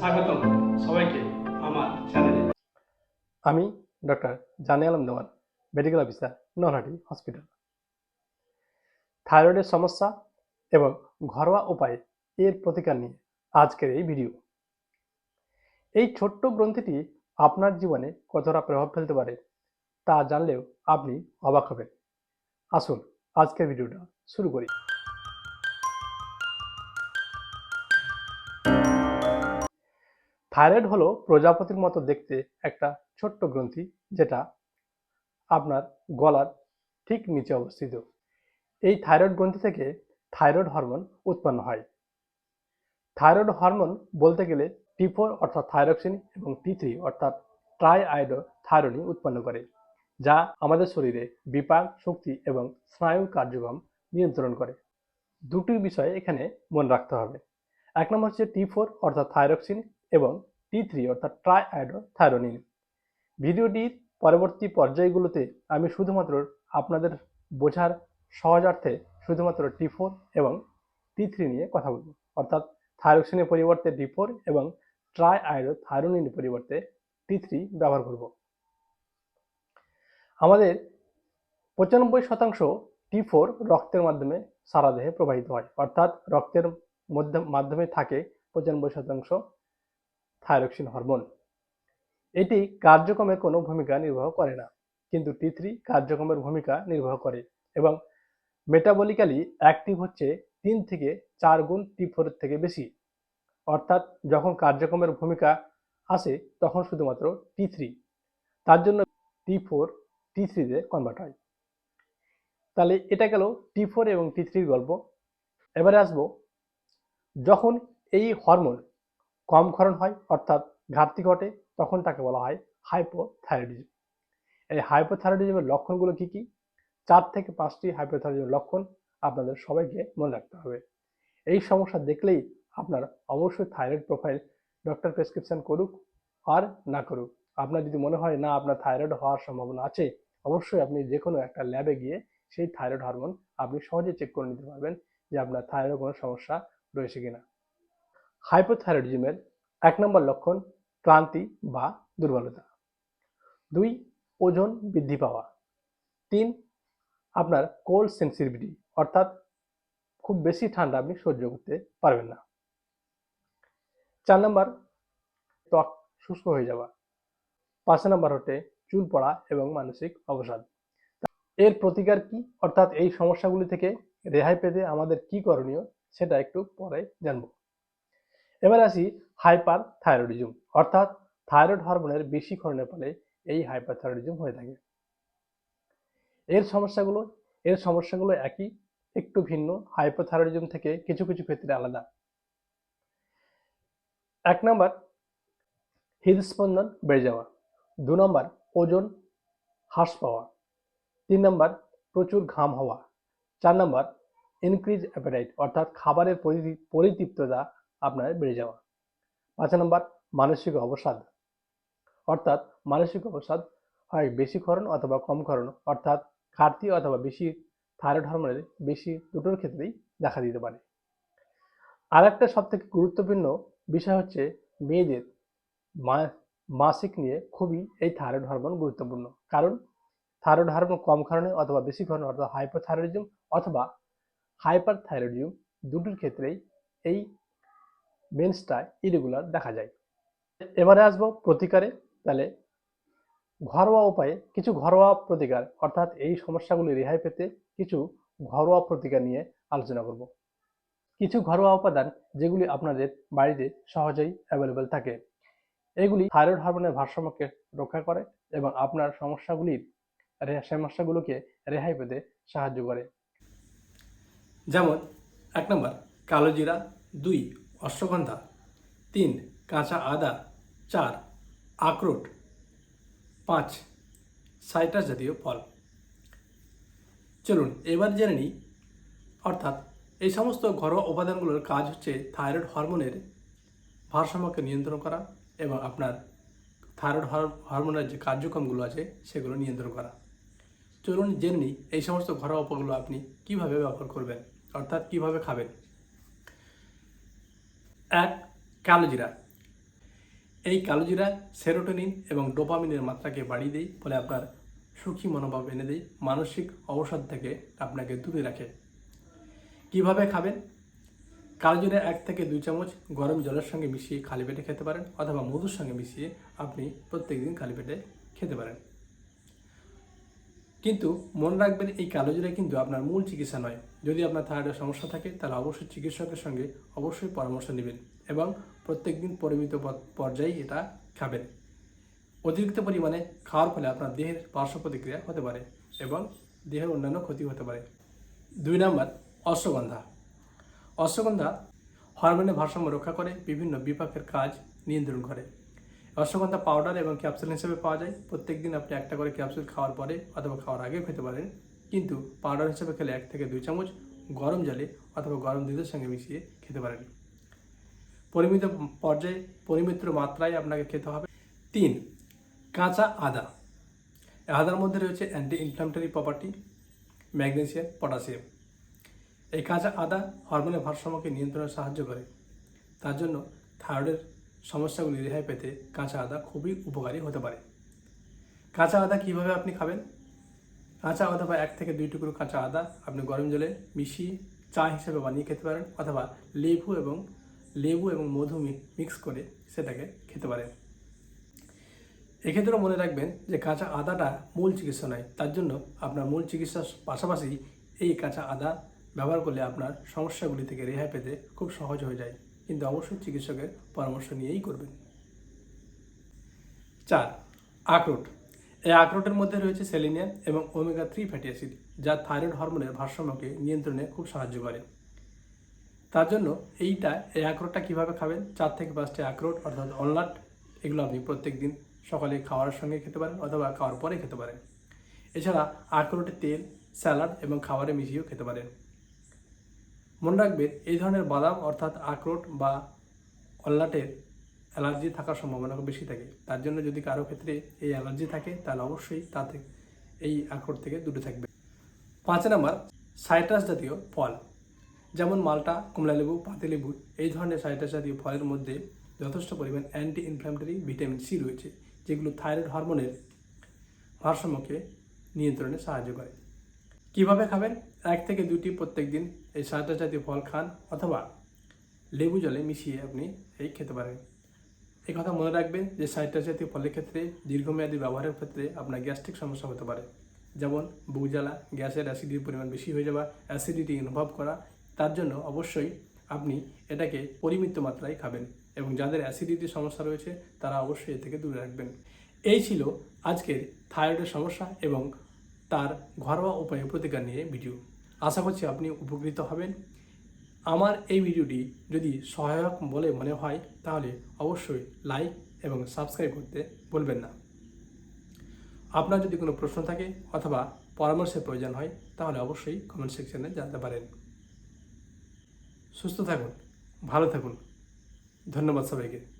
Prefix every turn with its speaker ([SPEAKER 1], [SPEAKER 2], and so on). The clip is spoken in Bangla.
[SPEAKER 1] স্বাগতম সবাইকে আমার চ্যানেলে।
[SPEAKER 2] আমি doctor Jane Alam Dewan medical officer Nalhati hospital থাইরয়েডের সমস্যা এবং ঘরোয়া উপায়ে এর প্রতিকার নিয়ে আজকের এই ভিডিও এই ছোট্ট গ্রন্থিটি আপনার জীবনে কতটা প্রভাব ফেলতে পারে তা জানলেও আপনি অবাক হবেন। আসুন আজকের ভিডিওটা শুরু করি। থাইরয়েড হলো প্রজাপতির মতো দেখতে একটা ছোট্ট গ্রন্থি যেটা আপনার গলার ঠিক নিচে অবস্থিত। এই থাইরয়েড গ্রন্থি থেকে থাইরয়েড হরমোন উৎপন্ন হয়। থাইরয়েড হরমোন বলতে গেলে টি ফোর অর্থাৎ থাইরক্সিন এবং টি থ্রি অর্থাৎ ট্রাই আয়োডো থাইরোনি উৎপন্ন করে, যা আমাদের শরীরে বিপাক, শক্তি এবং স্নায়ু কার্যক্রম নিয়ন্ত্রণ করে। দুটি বিষয় এখানে মনে রাখতে হবে। এক নম্বর হচ্ছে টি ফোর অর্থাৎ থাইরক্সিন এবং টি থ্রি অর্থাৎ ট্রাই থাইরোনিন ভিডিওটির পরবর্তী পর্যায়গুলোতে আমি শুধুমাত্র আপনাদের বোঝার সহজার্থে শুধুমাত্র টি ফোর এবং টি থ্রি নিয়ে কথা বলব। অর্থাৎ থাইরক্সিনের পরিবর্তে টি ফোর এবং ট্রাই আয়োডো থাইরোনিনের পরিবর্তে টি থ্রি ব্যবহার করব। আমাদের পঁচানব্বই শতাংশ টি ফোর রক্তের মাধ্যমে সারা দেহে প্রবাহিত হয়। অর্থাৎ রক্তের মধ্যে, মাধ্যমে থাকে পঁচানব্বই শতাংশ থাইরক্সিন হরমোন এটি কার্যক্রমে কোনো ভূমিকা নির্বাহ করে না, কিন্তু টি থ্রি কার্যক্রমের ভূমিকা নির্বাহ করে এবং মেটাবলিক্যালি অ্যাক্টিভ হচ্ছে তিন থেকে চার গুণ টি ফোরের থেকে বেশি। অর্থাৎ যখন কার্যক্রমের ভূমিকা আসে তখন শুধুমাত্র টি থ্রি তার জন্য টি ফোর টি থ্রিতে কনভার্ট হয়। তাহলে এটা গেল টি ফোর এবং টি থ্রির গল্প। এবারে আসব, যখন এই হরমোন কম ক্ষরণ হয়, অর্থাৎ ঘাটতি ঘটে, তখন তাকে বলা হয় হাইপোথাইরয়েডিজম এই হাইপোথাইরয়েডিজমের লক্ষণগুলো কি কি? চার থেকে পাঁচটি হাইপোথাইরয়েডিজমের লক্ষণ আপনাদের সবাইকে মনে রাখতে হবে। এই সমস্যা দেখলেই আপনার অবশ্যই থাইরয়েড প্রোফাইল ডক্টর প্রেসক্রিপশন করুক আর না করুক। আপনার যদি মনে হয় না, আপনার থাইরয়েড হওয়ার সম্ভাবনা আছে, অবশ্যই আপনি যে কোনো একটা ল্যাবে গিয়ে সেই থাইরয়েড হরমোন আপনি সহজে চেক করে নিতে পারবেন যে আপনার থাইরয়েড কোনো সমস্যা রয়েছে কিনা। হাইপোথাইরয়েডিজমের এক নম্বর লক্ষণ ক্লান্তি বা দুর্বলতা। দুই, ওজন বৃদ্ধি পাওয়া। তিন, আপনার কোল্ড সেন্সিটিভিটি অর্থাৎ খুব বেশি ঠান্ডা আপনি সহ্য করতে পারবেন না। চার নম্বর, ত্বক শুষ্ক হয়ে যাওয়া। পাঁচ নম্বর হচ্ছে চুল পড়া এবং মানসিক অবসাদ। এর প্রতিকার কি? অর্থাৎ এই সমস্যাগুলি থেকে রেহাই পেতে আমাদের কি করণীয় সেটা একটু পরে জানব। এবার আসি হাইপার থাইরয়েডিজম অর্থাৎ থাইরয়েড হরমোনের বেশি ক্ষরণের ফলে এই হাইপার থাইরয়েডিজম হয়ে থাকে। এর সমস্যাগুলো এর সমস্যাগুলো একই, একটু ভিন্ন হাইপোথাইরয়েডিজম থেকে কিছু কিছু ক্ষেত্রে আলাদা। এক নম্বর, হৃদস্পন্দন বেড়ে যাওয়া। দু নম্বর, ওজন হ্রাস পাওয়া। তিন নম্বর, প্রচুর ঘাম হওয়া। চার নম্বর ইনক্রিজ অ্যাপেটাইট অর্থাৎ খাবারের পরিতৃপ্ততা আপনার বেড়ে যাওয়া। পাঁচ নম্বর, মানসিক অবসাদ। অর্থাৎ মানসিক অবসাদ হয় বেশি ক্ষরণ অথবা কম ক্ষরণ। অর্থাৎ ঘাটতি অথবা বেশি থাইরয়েড হরমোনের বেশি দুটোর ক্ষেত্রেই দেখা দিতে পারে। আর একটা সব থেকে গুরুত্বপূর্ণ বিষয় হচ্ছে মেয়েদের মাসিক নিয়ে খুবই এই থাইরয়েড হরমোন গুরুত্বপূর্ণ। কারণ থাইরয়েড হরমোন কম কারণে অথবা বেশি কারণে অথবা হাইপোথাইরয়েডিজম অথবা হাইপার থাইরয়েডিজম দুটোর ক্ষেত্রেই এই মেন্সটা ইরেগুলার দেখা যায়। এবারে আসব প্রতিকারে, তাহলে ঘরোয়া উপায়ে কিছু ঘরোয়া প্রতিকার, অর্থাৎ এই সমস্যাগুলি রেহাই পেতে কিছু ঘরোয়া প্রতিকার নিয়ে আলোচনা করব। কিছু ঘরোয়া উপাদান যেগুলি আপনাদের বাড়িতে সহজেই অ্যাভেলেবেল থাকে। এগুলি থাইরয়েড হরমোনের ভারসাম্যকে রক্ষা করে এবং আপনার সমস্যাগুলির সমস্যাগুলোকে রেহাই পেতে সাহায্য করে। যেমন, এক নম্বর কালো জিরা দুই অশ্বগন্ধা। তিন, কাঁচা আদা। চার, আখরোট। পাঁচ, সাইট্রাস জাতীয় ফল। চলুন, এবার জেনে নিই। অর্থাৎ, এই সমস্ত ঘরোয়া উপাদানগুলোর কাজ হচ্ছে থাইরয়েড হরমোনের ভারসাম্যকে নিয়ন্ত্রণ করা এবং আপনার থাইরয়েড হর- হরমোনের যে কার্যক্রমগুলো আছে, সেগুলো নিয়ন্ত্রণ করা। চলুন জেনে নিই, এই সমস্ত ঘরোয়া উপায়গুলো আপনি কীভাবে ব্যবহার করবেন, অর্থাৎ কীভাবে খাবেন। এক কালো জিরা। এই কালোজিরা সেরোটোনিন এবং ডোপামিনের মাত্রাকে বাড়িয়ে দেয়, ফলে আপনার সুখী মনোভাব এনে দেয়, মানসিক অবসাদ থেকে আপনাকে দূরে রাখে। কীভাবে খাবেন? কালোজিরা এক থেকে দুই চামচ গরম জলের সঙ্গে মিশিয়ে খালি পেটে খেতে পারেন, অথবা মধুর সঙ্গে মিশিয়ে আপনি প্রত্যেকদিন খালি পেটে খেতে পারেন। কিন্তু মনে রাখবেন, এই কালোজিরা কিন্তু আপনার মূল চিকিৎসা নয়। যদি আপনার থাইরয়েডের সমস্যা থাকে, তাহলে অবশ্যই চিকিৎসকের সঙ্গে অবশ্যই পরামর্শ নেবেন এবং প্রত্যেকদিন পরিমিত প- পর্যায়ে এটা খাবেন। অতিরিক্ত পরিমাণে খাওয়ার ফলে আপনার দেহের পার্শ্ব প্রতিক্রিয়া হতে পারে এবং দেহের অন্যান্য ক্ষতি হতে পারে। দুই নম্বর, অশ্বগন্ধা। অশ্বগন্ধা হরমোনের ভারসাম্য রক্ষা করে, বিভিন্ন বিপাকের কাজ নিয়ন্ত্রণ করে। অশ্বগন্ধা পাউডার এবং ক্যাপসুল হিসেবে পাওয়া যায়। প্রত্যেক দিন আপনি একটা করে ক্যাপসুল খাওয়ার পরে অথবা খাওয়ার আগেও খেতে পারেন। কিন্তু পাউডার হিসেবে খেলে এক থেকে দুই চামচ গরম জলে অথবা গরম দুধের সঙ্গে মিশিয়ে খেতে পারেন। পরিমিত পর্যায়ে পরিমিত মাত্রায় আপনাকে খেতে হবে। তিন, কাঁচা আদা। আদার মধ্যে রয়েছে anti inflammatory property magnesium potassium এই কাঁচা আদা হরমোনের ভারসাম্যকে নিয়ন্ত্রণে সাহায্য করে। তার জন্য থাইরয়েডের সমস্যাগুলি রেহাই পেতে কাঁচা আদা খুবই উপকারী হতে পারে। কাঁচা আদা কীভাবে আপনি খাবেন? কাঁচা অথবা এক থেকে দুই টুকরো কাঁচা আদা আপনি গরম জলে মিশিয়ে চা হিসেবে বানিয়ে খেতে পারেন অথবা লেবু এবং লেবু এবং মধু মিক্স করে সেটাকে খেতে পারেন। এক্ষেত্রেও মনে রাখবেন যে কাঁচা আদাটা মূল চিকিৎসা নয়, তার জন্য আপনার মূল চিকিৎসার পাশাপাশি এই কাঁচা আদা ব্যবহার করলে আপনার সমস্যাগুলি থেকে রেহাই পেতে খুব সহজ হয়ে যায়। কিন্তু অবশ্যই চিকিৎসকের পরামর্শ নিয়েই করবেন। চার, আখরোট। এই আখরোটের মধ্যে রয়েছে সেলিনিয়াম এবং ওমেগা থ্রি ফ্যাটি অ্যাসিড, যা থাইরয়েড হরমোনের ভারসাম্যকে নিয়ন্ত্রণে খুব সাহায্য করে। তার জন্য এইটা, এই আখরোটটা কীভাবে খাবেন? চার থেকে পাঁচটি আখরোট, অর্থাৎ অনলাট, এগুলো আপনি প্রত্যেক দিন সকালে খাওয়ার সঙ্গে খেতে পারেন অথবা খাওয়ার পরে খেতে পারেন। এছাড়া আখরোটের তেল, স্যালাড এবং খাবারে মিশিয়েও খেতে পারেন। মনে রাখবেন, এই ধরনের বাদাম অর্থাৎ আখরোট বা অল্লাটের অ্যালার্জি থাকার সম্ভাবনা বেশি থাকে। তার জন্য যদি কারও ক্ষেত্রে এই অ্যালার্জি থাকে, তাহলে অবশ্যই তা থেকে এই আখরোট থেকে দূরে থাকবে পাঁচ নাম্বার, সাইট্রাস জাতীয় ফল। যেমন মালটা কমলালেবু পাতিলেবু এই ধরনের সাইট্রাস জাতীয় ফলের মধ্যে যথেষ্ট পরিমাণ অ্যান্টি ইনফ্ল্যামেটরি ভিটামিন সি রয়েছে, যেগুলো থাইরয়েড হরমোনের ভারসাম্যকে নিয়ন্ত্রণে সাহায্য করে। কীভাবে খাবেন? এক থেকে দুটি প্রত্যেক দিন এই সাইট্রাস জাতীয় ফল খান অথবা লেবু জলে মিশিয়ে আপনি এই খেতে পারেন। এই কথা মনে রাখবেন যে সাইট্রাস জাতীয় ফলের ক্ষেত্রে দীর্ঘমেয়াদী ব্যবহারের ক্ষেত্রে আপনার গ্যাস্ট্রিক সমস্যা হতে পারে। যেমন বুক জ্বালা, গ্যাসের অ্যাসিডিটির পরিমাণ বেশি হয়ে যাওয়া, অ্যাসিডিটি অনুভব করা, তার জন্য অবশ্যই আপনি এটাকে পরিমিত মাত্রায় খাবেন এবং যাদের অ্যাসিডিটির সমস্যা রয়েছে তারা অবশ্যই এ থেকে দূরে রাখবেন। এই ছিল আজকের থাইরয়েডের সমস্যা এবং তার ঘরোয়া উপায়ে প্রতিকার নিয়ে ভিডিও। আশা করছি আপনি উপকৃত হবেন। আমার এই ভিডিওটি যদি সহায়ক বলে মনে হয়, তাহলে অবশ্যই লাইক এবং সাবস্ক্রাইব করতে বলবেন না। আপনার যদি কোনো প্রশ্ন থাকে অথবা পরামর্শের প্রয়োজন হয়, তাহলে অবশ্যই কমেন্ট সেকশনে জানতে পারেন। সুস্থ থাকুন, ভালো থাকুন। ধন্যবাদ সবাইকে।